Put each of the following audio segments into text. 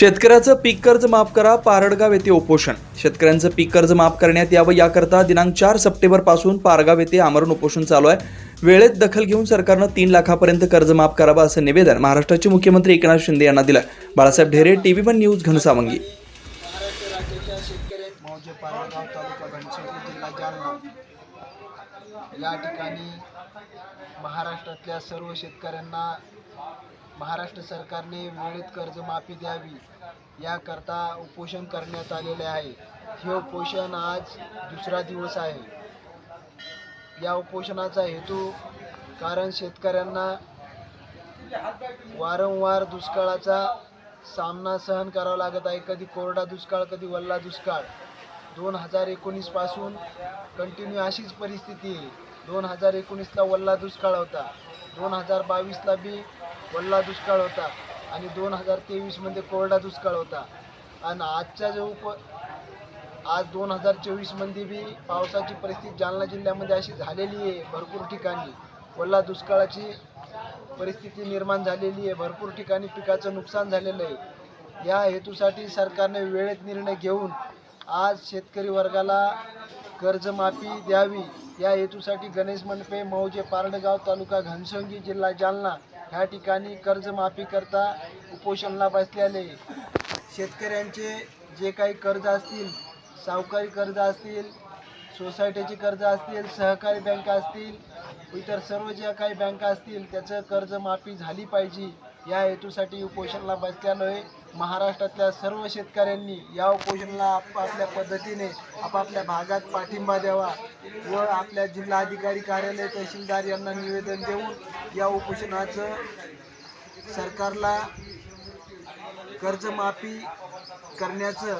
शेतकऱ्याचं पीक कर्ज माफ करा पारडगाव येथे उपोषण. शेतकऱ्यांचं पीक कर्ज माफ करण्यात यावं याकरता दिनांक चार सप्टेंबरपासून पारगाव येथे आमरण उपोषण चालू आहे. वेळेत दखल घेऊन सरकारनं तीन लाखापर्यंत कर्ज माफ करावं असं निवेदन महाराष्ट्राचे मुख्यमंत्री एकनाथ शिंदे यांना दिलं. Balasaheb Dhere TV one news Ghansawangi. या ठिकाणी महाराष्ट्रातल्या सर्व शेतकऱ्यांना महाराष्ट्र सरकारने वेळेत कर्जमाफी द्यावी याकरता उपोषण करण्यात आलेले आहे. हे उपोषण आज दुसरा दिवस आहे. या उपोषणाचा हेतू कारण शेतकऱ्यांना वारंवार दुष्काळाचा सामना सहन करावा लागत आहे. कधी कोरडा दुष्काळ कधी वल्ला दुष्काळ. दोन हजार एकोणीसपासून कंटिन्यू अशीच परिस्थिती आहे. दोन हजार एकोणीसला वल्ला दुष्काळ होता. दोन हजार बावीसला बी वल्ला दुष्काळ होता आणि दोन हजार तेवीसमध्ये कोरडा दुष्काळ होता. आणि आजच्या जो उप आज दोन हजार चोवीसमध्ये बी पावसाची परिस्थिती जालना जिल्ह्यामध्ये अशी झालेली आहे भरपूर ठिकाणी. वल्ला दुष्काळाची परिस्थिती निर्माण झालेली आहे. भरपूर ठिकाणी पिकाचं नुकसान झालेलं आहे. या हेतूसाठी सरकारने वेळेत निर्णय घेऊन आज शेतकरी वर्गाला कर्जमाफी द्यावी. या हेतूसाठी गणेश मंडपे मौजे पारडगाव तालुका घनसंगी जिल्हा जालना ह्या ठिकाणी कर्जमाफीकरता उपोषणला बसलेले. शेतकऱ्यांचे जे काही कर्ज असतील सावकारी कर्ज असतील सोसायटीची कर्ज असतील सहकारी बँका असतील इतर सर्व ज्या काही बँका असतील त्याचं कर्जमाफी झाली पाहिजे. या हेतूसाठी उपोषणला बसल्यामुळे महाराष्ट्रातल्या सर्व शेतकऱ्यांनी या उपोषणाला आपापल्या पद्धतीने आपापल्या भागात पाठिंबा द्यावा व आपल्या जिल्हाधिकारी कार्यालय तहसीलदार यांना निवेदन देऊन या उपोषणाचं सरकारला कर्जमाफी करण्याचं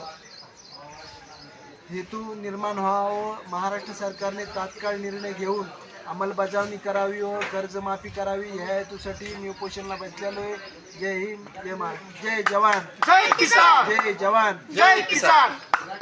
हेतू निर्माण व्हावं. महाराष्ट्र सरकारने तात्काळ निर्णय घेऊन अंमलबजावणी करावी व कर्जमाफी करावी ह्या हेतूसाठी मी उपोषणला बसलेलो आहे. जय हिंद जय महाराष्ट्र जय जवान. जय किसान. जय जवान. जय किसान.